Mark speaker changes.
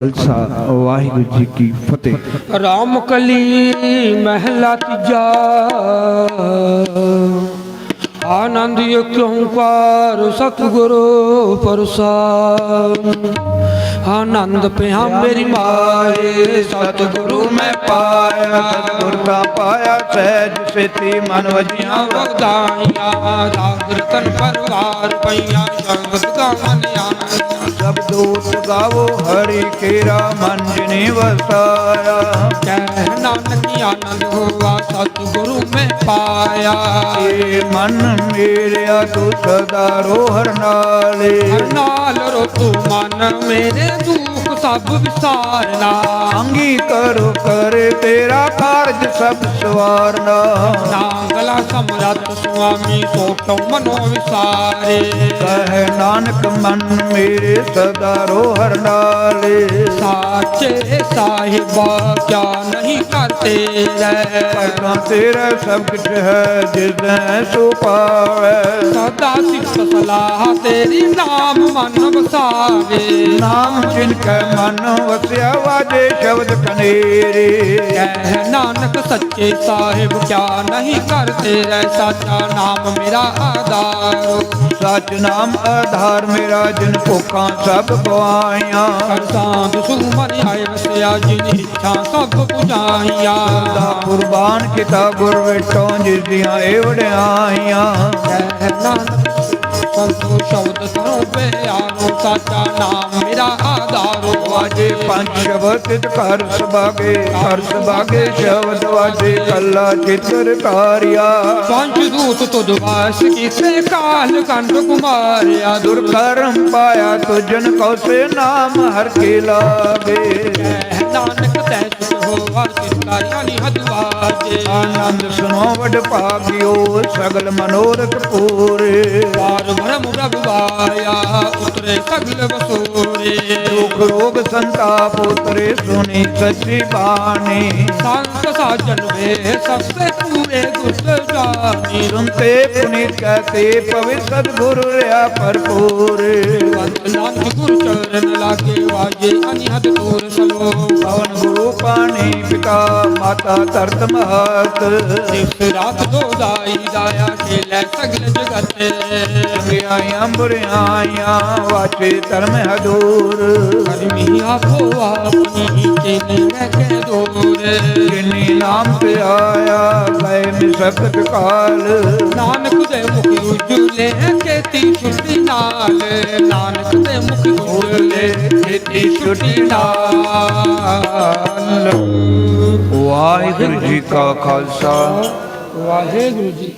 Speaker 1: ਖਾਲਸਾ ਵਾਹਿਗੁਰੂ ਜੀ ਕੀ ਫਤਿਹ।
Speaker 2: ਰਾਮ ਕਲੀ ਮਹਿਲਾ ਤੀਜਾ, ਆਨੰਦ ਇੱਕ ਓੰਕਾਰ ਸਤਿਗੁਰੂ ਪ੍ਰਸਾਦ। ਆਨੰਦ ਪਿਆ ਮੇਰੀ ਮਾਏ, ਸਤਿਗੁਰੂ ਮੈਂ ਪਾਇਆ
Speaker 1: ਗੁਰ ਕਾ ਪਾਇਆ ਸਹਿਜ ਸੇਤੀ ਮਨ ਵਜੀਆਂ
Speaker 2: ਵਧਾਈਆਂ ਜਾਗਰਤਨ ਪਰਵਾਰ ਪਈਆਂ, ਸ਼ਬਦ ਗਾਵਨ ਆਈਆਂ
Speaker 1: ਸਭ ਗਾਵੋ ਹਰੀ ਕੇਰਾ ਮਨ ਜਿਨੇ ਵਸਾਇਆ।
Speaker 2: ਕਹਿ ਨਾਨਕ ਆਨੰਦ ਹੋਆ ਸਤਿਗੁਰੂ ਮੈਂ ਪਾਇਆ।
Speaker 1: ਏ ਮਨ ਮੇਰਿਆ ਤੂੰ ਸਦਾ ਰੋਹਰ ਨਾਲੇ।
Speaker 2: ਹਰ ਨਾਲ ਰੋ ਤੂੰ ਮਨ ਮੇਰੇ ਦੁੱਖ ਸਭ ਵਿਸਾਰਨਾ।
Speaker 1: ਅੰਗੀ ਕਰੋ ਕਰ ਤੇਰਾ ਕਾਰਜ ਸਭ ਸਵਾਰਨਾ
Speaker 2: ਨਾਗਲਾ ਸਮਰੱਥ ਸੁਆਮੀ ਸੋਟੋ ਮਨੋ ਵਿਸਾਰੇ।
Speaker 1: ਕਹੇ ਨਾਨਕ ਮਨ ਮੇਰੇ ਸਦਾ ਰੋਹਰ ਨਾਲੇ।
Speaker 2: ਸਾਚੇ ਸਾਹਿਬਾ ਕਿਆ ਨਹੀਂ ਕਰਤੇ ਰਹਿ।
Speaker 1: ਭਗਵਾਨ ਤੇਰਾ ਸਭ ਕੁਝ ਹੈ ਜਿਸਨੇ ਸੋ ਪਾਵੇ।
Speaker 2: ਸਦਾ ਸਿਫਤ ਸਲਾਹ ਤੇਰੀ ਨਾਮ ਮਨ ਵਸਾਵੇ।
Speaker 1: ਨਾਮ ਜਿਨ ਕੈ ਮਨ ਵਸਿਆ ਵਾਜੇ ਸ਼ਬਦ ਕਨੇਰੇ।
Speaker 2: ਕਹਿ ਨਾਨਕ ਸੱਚੇ ਸਾਹਿਬ ਕਿਆ ਨਹੀਂ ਕਰਤੇ ਰਹਿ ਸਾਚਾ ਨਾਮ ਮੇਰਾ ਆਧਾਰ।
Speaker 1: ਸਚ ਨਾਮ ਆਧਾਰ ਮੇਰਾ ਜਿਨ ਭੁੱਖਾਂ ਸਭ ਗਵਾਈਆਂ
Speaker 2: ਕਰਸਾਂ ਸੁਮਨ ਆਏ ਵਸਿਆ ਜਿਨ ਇੱਛਾ ਸਭ ਪੁਜਾਈਆਂ।
Speaker 1: ਦਾ ਕੁਰਬਾਨ ਕੀਤਾ ਗੁਰ ਵਿਟੋਂ ਜਿਸ ਦੀਆਂ ਇਹ ਵਡਿਆਈਆਂ।
Speaker 2: ਨਾਨਕ ਸੰਤੋ ਸ਼ਬਦ ਸਰੋ ਪਿਆਰੋ ਸਾਚਾ ਨਾਮ ਮੇਰਾ ਆਧਾਰੋ
Speaker 1: ਵਾਜੇ ਪੰਜ ਸ਼ਬਦ ਤਿਤ ਘਰ ਸੁਭਾਗੇ ਘਰ ਸੁਭਾਗੇ ਸ਼ਬਦ ਵਾਜੇ ਕੱਲਾ ਚਿਤਰ ਕਾਰਿਆ।
Speaker 2: ਪੰਜ ਦੂਤ ਤੁਧ ਵਾਸ ਕੀਤੇ ਕਾਲ ਕੰਡ ਕੁਮਾਰਿਆ। ਦੁਰ
Speaker 1: ਦੁਰਕਰਮ ਪਾਇਆ ਤੁਜਨ ਕਉ ਸੇ ਨਾਮ ਹਰ ਕੇ ਲਾਗੇ।
Speaker 2: ਨਾਨਕ ਤੈ ਸੁਖ ਹੋਵਾ ਕਿਤਾਇਆ ਨੀ ਹਦਵਾਜੇ
Speaker 1: ਆਨੰਦ ਸੁਨੋ ਵਡ ਭਾਗਿਓ ਸਗਲ ਮਨੋਰਥ ਪੂਰੇ।
Speaker 2: ਭਰਮ ਪ੍ਰਭ ਵਾਇਆ ਉਤਰੇ ਸਗਲ ਵਸੂਰੇ
Speaker 1: ਦੁਖ ਰੋਗ ਸੰਤਾਪ ਉਤਰੇ ਸੁਣੀ ਸੱਚੀ ਬਾਣੀ
Speaker 2: ਸੰਤ ਸਾਜਨ ਵੇ ਸਸਤੇ ਪੂਰੇ ਗੁਰਤ ਜਾਨੀ
Speaker 1: ਸੁਨਤੇ ਪੁਨੀਤ ਕਹਤੇ ਪਵਿੱਤ ਸਤਿਗੁਰ ਰਿਆ ਭਰਪੂਰ
Speaker 2: ਗੁਰ ਚਰਨ ਲਾਗੇ ਵਾਜੇ ਅਨਹਦ ਦੂਰ ਸਲੋ।
Speaker 1: ਪਵਨ ਗੁਰੂ ਪਾਣੀ ਪਿਤਾ ਮਾਤਾ ਧਰਤ ਮਹਤ।
Speaker 2: ਦਿਵਸ ਰਾਤ ਦੋ ਦਾਈ ਦਾਇਆ ਖੇਲੇ ਸਗਲ ਜਗਤ।
Speaker 1: ਬੁਰਿਆਈਆਂ ਵਾਚੇ ਧਰਮ ਹਦੂਰ
Speaker 2: ਕਰਮੀ ਆਪੋ ਆਪਣੀ ਚੇਨੇ ਮੈਂ ਕੇ ਦੂਰ।
Speaker 1: ਜਿਨੀ ਨਾਮ ਤੇ ਗਏ ਮਿਸਕਤ ਕਾਲ।
Speaker 2: ਨਾਨਕ ਦੇ ਮੁਖ ਉਜਲੇ ਕੇਤੀ ਛੁੱਟੀ ਨਾਲ। ਨਾਨਕ ਦੇ ਮੁਖ ਉਜਲੇ ਕੇਤੀ ਛੁੱਟੀ ਨਾਲ।
Speaker 1: ਵਾਹਿਗੁਰੂ ਜੀ ਕਾ ਖਾਲਸਾ।
Speaker 2: ਵਾਹਿਗੁਰੂ ਜੀ